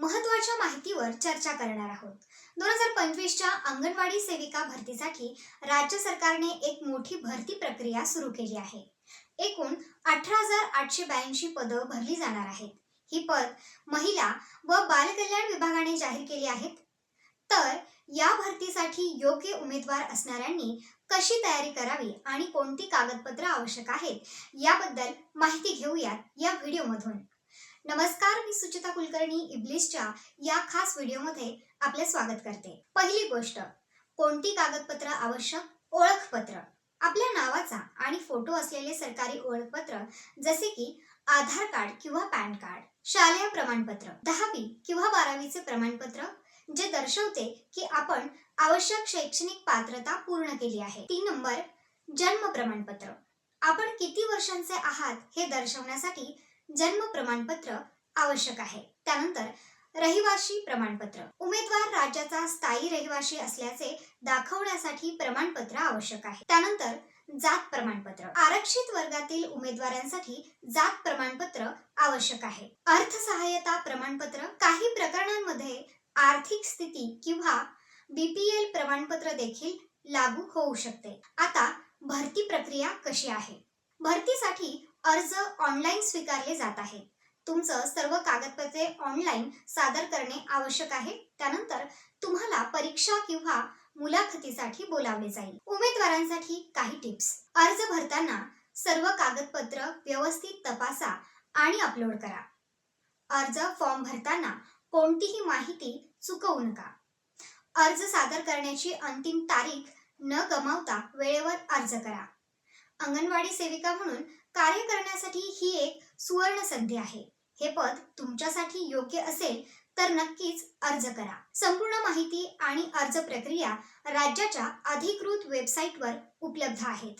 महत्त्वाच्या माहितीवर चर्चा करणार आहोत. दोन हजार पंचवीसच्या अंगणवाडी सेविका भरतीसाठी राज्य सरकारने एक मोठी भरती प्रक्रिया सुरू केली आहे. एकूण अठरा हजार आठशे ब्याऐंशी पदं भरली जाणार आहेत. ही पद महिला व बालकल्याण विभागाने जाहीर केली आहेत. तर या भरतीसाठी योग्य उमेदवार असणाऱ्यांनी कशी तयारी करावी आणि कोणती कागदपत्र आवश्यक आहेत याबद्दल माहिती घेऊयात या व्हिडिओमधून. नमस्कार मी सुचिता कुलकर्णी इब्लिसच्या या खास व्हिडिओमध्ये आपले स्वागत करते. पहिली गोष्ट कोणती कागदपत्र आवश्यक? ओळखपत्र. आपल्या नावाचा आणि फोटो असलेले सरकारी ओळखपत्र जसे की आधार कार्ड किंवा पॅन कार्ड शालेय प्रमाणपत्र दहावी किंवा बारावीचे प्रमाणपत्र जे दर्शवते की आपण आवश्यक शैक्षणिक पात्रता पूर्ण केली आहे. तीन नंबर जन्म प्रमाणपत्र. आपण किती वर्षांचे आहात हे दर्शवण्यासाठी जन्म प्रमाणपत्र आवश्यक आहे. त्यानंतर रहिवाशी प्रमाणपत्र. उमेदवार राज्याचा स्थायी रहिवाशी असल्याचे दाखवण्यासाठी प्रमाणपत्र आवश्यक आहे. त्यानंतर जात प्रमाणपत्र. आरक्षित वर्गातील उमेदवारांसाठी जात प्रमाणपत्र आवश्यक आहे. अर्थसहाय्यता प्रमाणपत्र. काही प्रकरणांमध्ये आर्थिक स्थिती किंवा बीपीएल प्रमाणपत्र देखील लागू होऊ शकते. आता भरती प्रक्रिया कशी आहे? भरतीसाठी अर्ज ऑनलाईन स्वीकारले जात आहे तुमचं सर्व कागदपत्रे ऑनलाईन सादर करणे आवश्यक आहे. त्यानंतर तुम्हाला परीक्षा किंवा मुलाखतीसाठी बोलावले जाईल. उमेदवारांसाठी काही टिप्स. अर्ज भरताना सर्व कागदपत्र व्यवस्थित तपासा आणि अपलोड करा. अर्ज फॉर्म भरताना कोणतीही माहिती चुकवू नका. अर्ज सादर करण्याची अंतिम तारीख न गमावता वेळेवर अर्ज करा. अंगणवाडी सेविका म्हणून कार्य करण्यासाठी ही एक सुवर्ण संधी आहे. हे पद तुमच्यासाठी योग्य असेल तर नक्कीच अर्ज करा. संपूर्ण माहिती आणि अर्ज प्रक्रिया राज्याच्या अधिकृत वेबसाईटवर उपलब्ध आहेत.